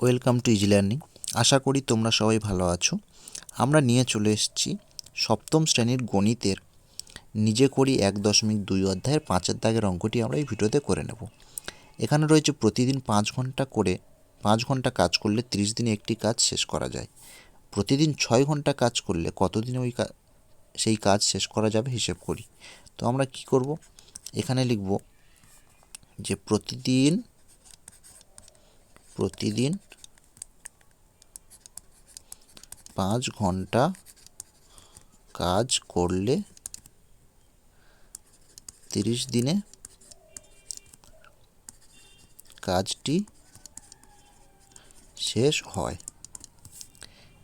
Welcome to easy learning. আশা করি তোমরা সবাই ভালো আছো। আমরা নিয়ে চলে এসেছি সপ্তম শ্রেণির গণিতের। নিজে করি এক দশমিক দুই অধ্যায়ের পাঁচের দাগের অঙ্কটি আমরা এই ভিডিওতে করে নেব। এখানে রয়েছে প্রতিদিন পাঁচ ঘণ্টা করে পাঁচ ঘণ্টা কাজ করলে তিরিশ দিনে একটি কাজ শেষ করা যায়। প্রতিদিন ছয় ঘণ্টা কাজ করলে কতদিনে ওই সেই কাজ শেষ করা যাবে হিসেব করি। তো আমরা কি করব? এখানে লিখব যে প্রতিদিন প্রতিদিন পাঁচ ঘণ্টা কাজ করলে তিরিশ দিনে কাজটি শেষ হয়।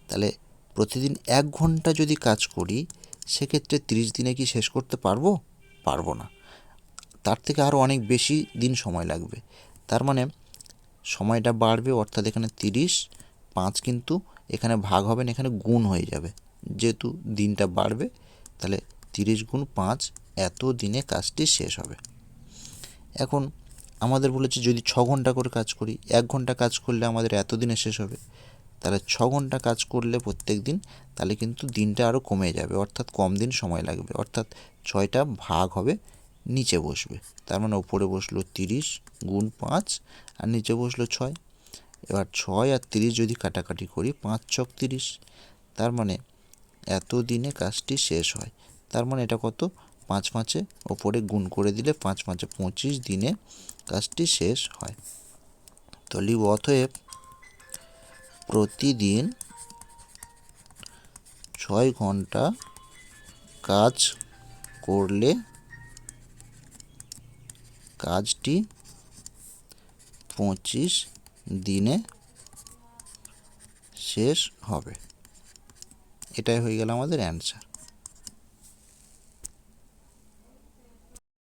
তাহলে প্রতিদিন এক ঘণ্টা যদি কাজ করি, সেক্ষেত্রে তিরিশ দিনে কি শেষ করতে পারব? পারব না। তার থেকে আরও অনেক বেশি দিন সময় লাগবে। তার মানে সময়টা বাড়বে, অর্থাৎ এখানে তিরিশ, পাঁচ কিন্তু এখানে ভাগ হবে না, এখানে গুণ হয়ে যাবে। যেহেতু দিনটা বাড়বে, তাহলে তিরিশ গুণ পাঁচ এত দিনে কাজটি শেষ হবে। এখন আমাদের বলেছে যদি ছ ঘণ্টা করে কাজ করি, এক ঘণ্টা কাজ করলে আমাদের এত দিনে শেষ হবে। তাহলে ছ ঘণ্টা কাজ করলে প্রত্যেক দিন, তাহলে কিন্তু দিনটা আরও কমে যাবে, অর্থাৎ কম দিন সময় লাগবে। অর্থাৎ ছয়টা ভাগ হবে, নিচে বসবে। তার মানে ওপরে বসল তিরিশ গুণ পাঁচ আর নিচে বসল ছয়। এবার ছয় আর তিরিশ যদি কাটাকাটি করি, পাঁচ ছক তিরিশ, তার মানে এত দিনে কাজটি শেষ হয়। তার মানে এটা কত? পাঁচ পাঁচে ওপরে গুণ করে দিলে পাঁচ পাঁচে পঁচিশ দিনে কাজটি শেষ হয়। তো লিব, অতএব প্রতিদিন ছয় ঘণ্টা কাজ করলে কাজটি পঁচিশ দিনে শেষ হবে। এটাই হয়ে গেল আমাদের অ্যান্সার